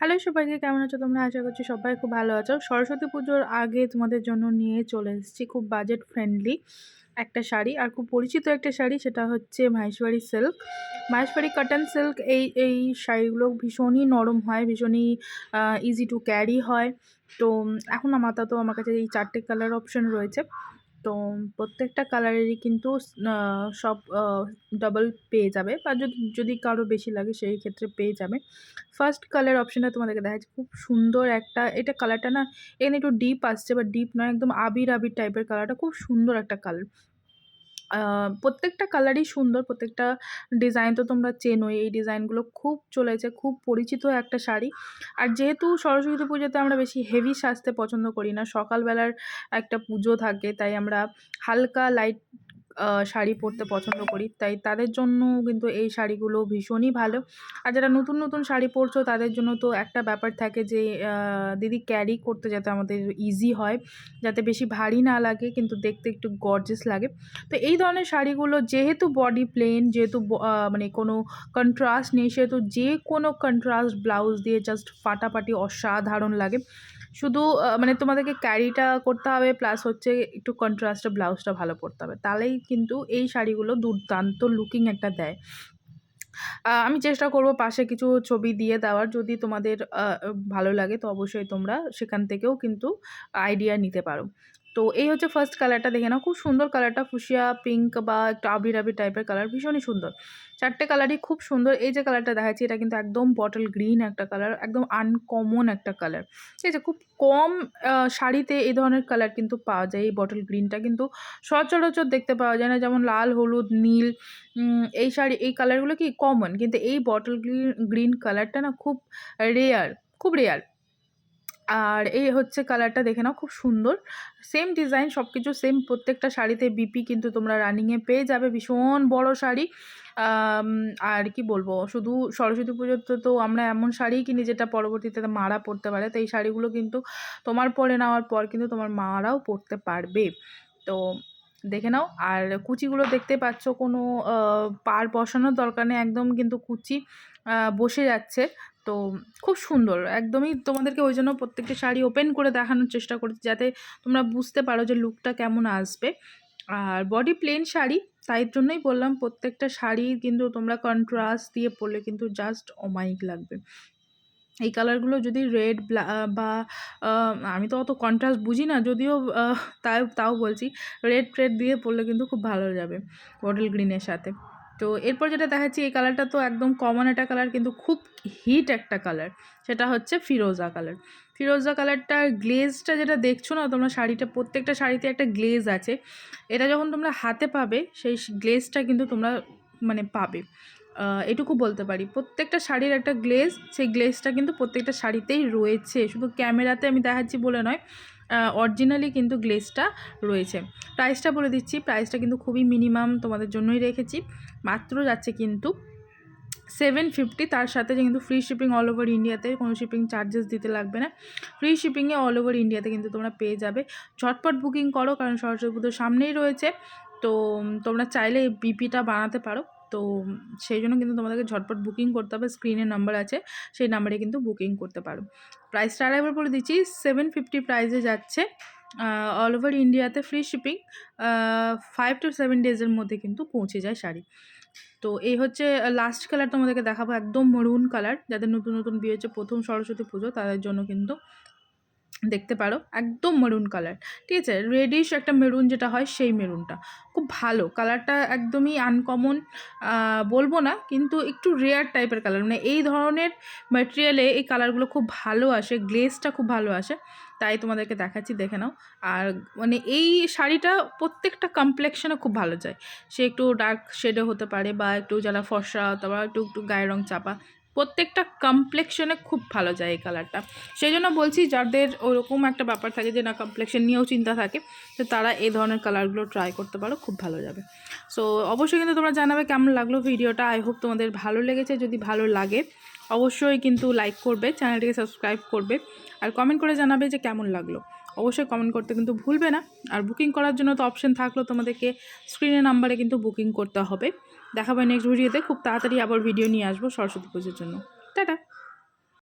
Hello সবাইকে, কেমন আছো তোমরা? আশা করছি সবাই খুব ভালো আছো। সরস্বতী পুজোর আগে তোমাদের জন্য নিয়ে চলে এসেছি খুব বাজেট ফ্রেন্ডলি একটা শাড়ি। আর খুব পরিচিত একটা শাড়ি, সেটা হচ্ছে Maheshwari silk Maheshwari cotton silk এই এই শাড়িগুলো ভীষণই নরম হয়, ভীষণই ইজি টু ক্যারি হয়। তো, এখন আমার তো আমার কাছে এই চারটে কালার অপশন রয়েছে। তো প্রত্যেকটা কালারেরই কিন্তু সব ডবল পেয়ে যাবে বা যদি যদি কারও বেশি লাগে সেই ক্ষেত্রে পেয়ে যাবে। ফার্স্ট কালার অপশানটা তোমাদেরকে দেখাচ্ছি, খুব সুন্দর একটা, এটা কালারটা না এখানে একটু ডিপ আসছে বা ডিপ নয়, একদম আবির আবির টাইপের কালারটা খুব সুন্দর একটা কালার প্রত্যেকটা কালারই সুন্দর, প্রত্যেকটা ডিজাইন তো তোমরা চেনোই। এই ডিজাইনগুলো খুব চলেছে, খুব পরিচিত একটা শাড়ি। আর যেহেতু সরস্বতী পুজোতে আমরা বেশি হেভি সাজতে পছন্দ করি না, সকালবেলার একটা পুজো থাকে, তাই আমরা হালকা লাইট শাড়ি পরতে পছন্দ করি। তাই তাদের জন্য কিন্তু এই শাড়িগুলো ভীষণই ভালো। আর যারা নতুন নতুন শাড়ি পরছো, তাদের জন্য তো একটা ব্যাপার থাকে যে দিদি ক্যারি করতে যাতে আমাদের ইজি হয়, যাতে বেশি ভারী না লাগে, কিন্তু দেখতে একটু গর্জেস লাগে। তো এই ধরনের শাড়িগুলো যেহেতু বডি প্লেন যেহেতু মানে কোনো কন্ট্রাস্ট নেই, সেহেতু যে কোনো কন্ট্রাস্ট ব্লাউজ দিয়ে জাস্ট ফাটাফাটি অসাধারণ লাগে। শুধু মানে তোমাদেরকে ক্যারিটা করতে হবে প্লাস হচ্ছে একটু কন্ট্রাস্টে ব্লাউজটা ভালো পরতে হবে। তাহলেই কিন্তু এই শাড়িগুলো দুর্দান্ত লুকিং একটা দেয়। আমি চেষ্টা করব পাশে কিছু ছবি দিয়ে দেওয়ার। যদি তোমাদের ভালো লাগে তো অবশ্যই তোমরা সেখান থেকেও কিন্তু আইডিয়া নিতে পারো। তো এই হচ্ছে ফার্স্ট কালারটা দেখে নাও। খুব সুন্দর কালারটা ফুসিয়া পিঙ্ক বা একটু আবির আবির টাইপের কালার ভীষণই সুন্দর। চারটে কালারই খুব সুন্দর। এই যে কালারটা দেখাচ্ছি, এটা কিন্তু একদম বটল গ্রিন একটা কালার একদম আনকমন একটা কালার ঠিক আছে? খুব কম শাড়িতে এই ধরনের কালার কিন্তু পাওয়া যায়। এই বটল গ্রিনটা কিন্তু সচরাচর দেখতে পাওয়া যায় না। যেমন লাল, হলুদ, নীল এই শাড়ি, এই কালারগুলো কি কমন কিন্তু এই বটল গ্রিন গ্রিন কালারটা না খুব রেয়ার খুব রেয়ার আর এই হচ্ছে কালারটা দেখে নাও, খুব সুন্দর। সেম ডিজাইন সব কিছু সেম প্রত্যেকটা শাড়িতে বিপি কিন্তু তোমরা রানিংয়ে পেয়ে যাবে, ভীষণ বড় শাড়ি। আর কি বলব, শুধু সরস্বতী পুজোতে তো আমরা এমন শাড়িই কিনি যেটা পরবর্তীতে মারা পরতে পারে। তো এই শাড়িগুলো কিন্তু তোমার পরে নেওয়ার পর কিন্তু তোমার মারাও পরতে পারবে। তো দেখে নাও, আর কুচিগুলো দেখতে পাচ্ছ, কোনো পার বসানোর দরকার নেই, একদম কিন্তু কুচি বসে যাচ্ছে। তো খুব সুন্দর। একদমই তোমাদেরকে ওই জন্য প্রত্যেকটা শাড়ি ওপেন করে দেখানোর চেষ্টা করছি যাতে তোমরা বুঝতে পারো যে লুকটা কেমন আসবে। আর বডি প্লেন শাড়ি, তাই জন্যই বললাম প্রত্যেকটা শাড়ি কিন্তু তোমরা কন্ট্রাস্ট দিয়ে পরলে কিন্তু জাস্ট অমাইক লাগবে। এই কালারগুলো যদি রেড বা আমি তো অত কন্ট্রাস্ট বুঝি না, যদিও তাও তাও বলছি রেড ট্রেড দিয়ে পরলে কিন্তু খুব ভালো যাবে বটল গ্রিনের সাথে। তো এরপর যেটা দেখাচ্ছি, এই কালারটা তো একদম কমন একটা কালার কিন্তু খুব হিট একটা কালার সেটা হচ্ছে ফিরোজা কালার ফিরোজা কালারটার গ্লেজটা যেটা দেখছ না, তোমরা শাড়িটা, প্রত্যেকটা শাড়িতে একটা গ্লেজ আছে। এটা যখন তোমরা হাতে পাবে, সেই গ্লেজটা কিন্তু তোমরা মানে পাবে। এটুকু বলতে পারি, প্রত্যেকটা শাড়ির একটা গ্লেজ সেই গ্লেজটা কিন্তু প্রত্যেকটা শাড়িতেই রয়েছে। শুধু ক্যামেরাতে আমি দেখাচ্ছি বলে নয় অরিজিনালি কিন্তু গ্লেসটা রয়েছে। প্রাইসটা বলে দিচ্ছি। প্রাইসটা কিন্তু খুবই মিনিমাম তোমাদের জন্যই রেখেছি। মাত্র যাচ্ছে কিন্তু সেভেন ফিফটি তার সাথে কিন্তু ফ্রি শিপিং অল ওভার ইন্ডিয়াতে কোনো শিপিং চার্জেস দিতে লাগবে না। ফ্রি শিপিংয়ে অল ওভার ইন্ডিয়াতে কিন্তু তোমরা পেয়ে যাবে। ঝটপট বুকিং করো, কারণ সরস্বতী পুজোর সামনেই রয়েছে। তো তোমরা চাইলে এই বিপিটা বানাতে পারো। তো সেই জন্য কিন্তু তোমাদেরকে ঝটপট বুকিং করতে হবে, স্ক্রিনে নাম্বার আছে, সেই নাম্বারে কিন্তু বুকিং করতে পারো। প্রাইসটা আরেকবার বলে দিচ্ছি সেভেন ফিফটি প্রাইসে যাচ্ছে অল ওভার ইন্ডিয়াতে free shipping five to seven ডেজের মধ্যে কিন্তু পৌঁছে যায় শাড়ি। তো এই হচ্ছে লাস্ট কালার তোমাদেরকে দেখাবো, একদম মরুন কালার যাদের নতুন নতুন বিয়ে হচ্ছে, প্রথম সরস্বতী পুজো, তাদের জন্য কিন্তু দেখতে পারো, একদম মেরুন কালার ঠিক আছে? রেডিশ একটা মেরুন যেটা হয় সেই মেরুনটা খুব ভালো কালারটা একদমই আনকমন বলব না, কিন্তু একটু রেয়ার টাইপের কালার মানে এই ধরনের ম্যাটেরিয়ালে এই কালারগুলো খুব ভালো আসে গ্লেসটা খুব ভালো আসে, তাই তোমাদেরকে দেখাচ্ছি, দেখে নাও। আর মানে এই শাড়িটা প্রত্যেকটা কমপ্লেকশনে খুব ভালো যায়। সে একটু ডার্ক শেডে হতে পারে বা একটু যারা ফর্সা তারপর একটু একটু গায়ের রং চাপা প্রত্যেকটা কমপ্লেকশনে খুব ভালো যায় এই কালারটা সেই জন্য বলছি, যাদের ওরকম একটা ব্যাপার থাকে যে না কমপ্লেকশন নিয়েও চিন্তা থাকে, তো তারা এই ধরনের কালারগুলো ট্রাই করতে পারো, খুব ভালো যাবে। সো অবশ্যই কিন্তু তোমরা জানাবে কেমন লাগল ভিডিওটা আই হোপ তোমাদের ভালো লেগেছে। যদি ভালো লাগে, অবশ্যই কিন্তু লাইক করবে চ্যানেলটিকে সাবস্ক্রাইব করবে, আর কমেন্ট করে জানাবে যে কেমন লাগল। অবশ্যই কমেন্ট করতে কিন্তু ভুলবে না। আর বুকিং করার জন্য তো অপশন থাকল তোমাদেরকে স্ক্রিনের নাম্বারে কিন্তু বুকিং করতে হবে। দেখাবো নেক্সট ভিডিওতে খুব তাড়াতাড়ি আবার ভিডিও নিয়ে আসব সরস্বতী পুজোর জন্য। টাটা!